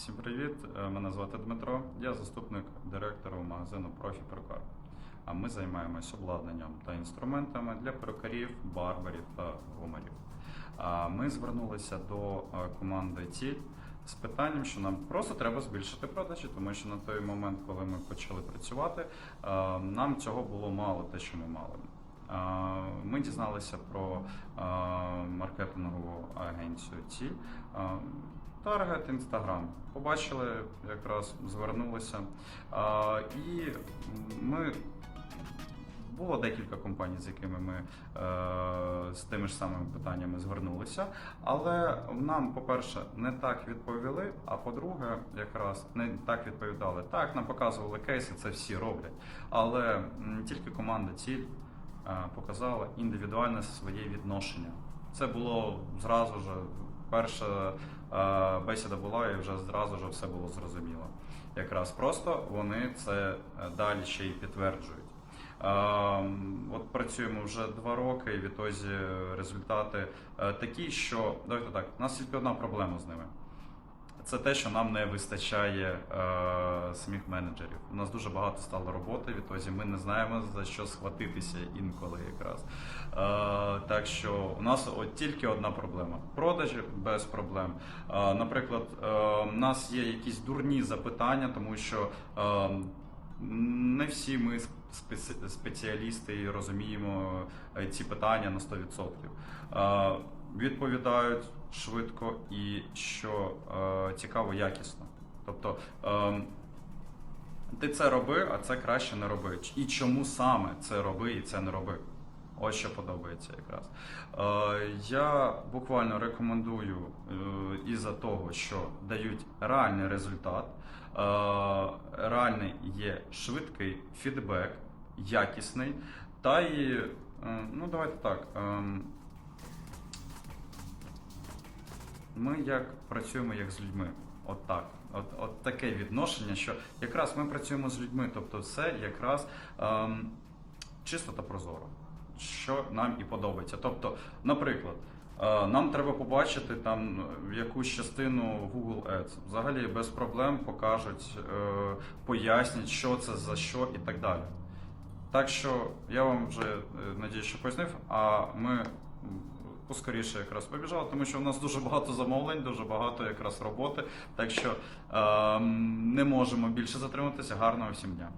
Всім привіт! Е, Мене звати Дмитро. Я заступник директора магазину Профі Перукар. А ми займаємось обладнанням та інструментами для перукарів, барберів та гуморів. А Ми звернулися до е, команди Ціль з питанням, що нам просто треба збільшити продажі, тому що на той момент, коли ми почали працювати, е, нам цього було мало те, що ми мали. Ми дізналися про маркетингову агенцію Ціль. Таргет, інстаграм. Побачили, якраз звернулися. А, і ми було декілька компаній, з якими ми е, з тими ж самими питаннями звернулися. Але нам, по-перше, не так відповіли. А по-друге, якраз не так відповідали. Так, нам показували кейси, це всі роблять. Але тільки команда ціль е, показала індивідуальне своє відношення. Це було зразу ж. Перша е, бесіда була, і вже зразу ж все було зрозуміло. Якраз просто вони це е, далі ще й підтверджують. Е, От працюємо вже два роки, і відтоді результати е, такі, що давайте так, у нас тільки одна проблема з ними. Це те, що нам не вистачає е, самих менеджерів. У нас дуже багато стало роботи, відтоді ми не знаємо за що схватитися інколи якраз. Е, так що у нас от тільки одна проблема: продажі без проблем. Е, наприклад, е, у нас є якісь дурні запитання, тому що. Е, не всі ми спеці- спеціалісти розуміємо е, ці питання на 100%. Е, Відповідають швидко і що е, цікаво, якісно. Тобто е, ти це роби, а це краще не роби. І чому саме це роби і це не роби? Ось що подобається якраз. Е, я буквально рекомендую е, із-за того, що дають реальний результат, е, реальний є швидкий фідбек, якісний, та і, е, ну давайте так. ем, ми як працюємо як з людьми. От так. От, от таке відношення, що якраз ми працюємо з людьми, тобто все якраз ем, чисто та прозоро, що нам і подобається. Тобто, наприклад, е, нам треба побачити там якусь частину Google Ads. Взагалі без проблем покажуть, е, пояснять, що це за що і так далі. Так що я вам вже е, надію, що пояснив, а ми поскоріше якраз побіжала, тому що у нас дуже багато замовлень, дуже багато якраз роботи. Так що е, не можемо більше затриматися. Гарного всім дня.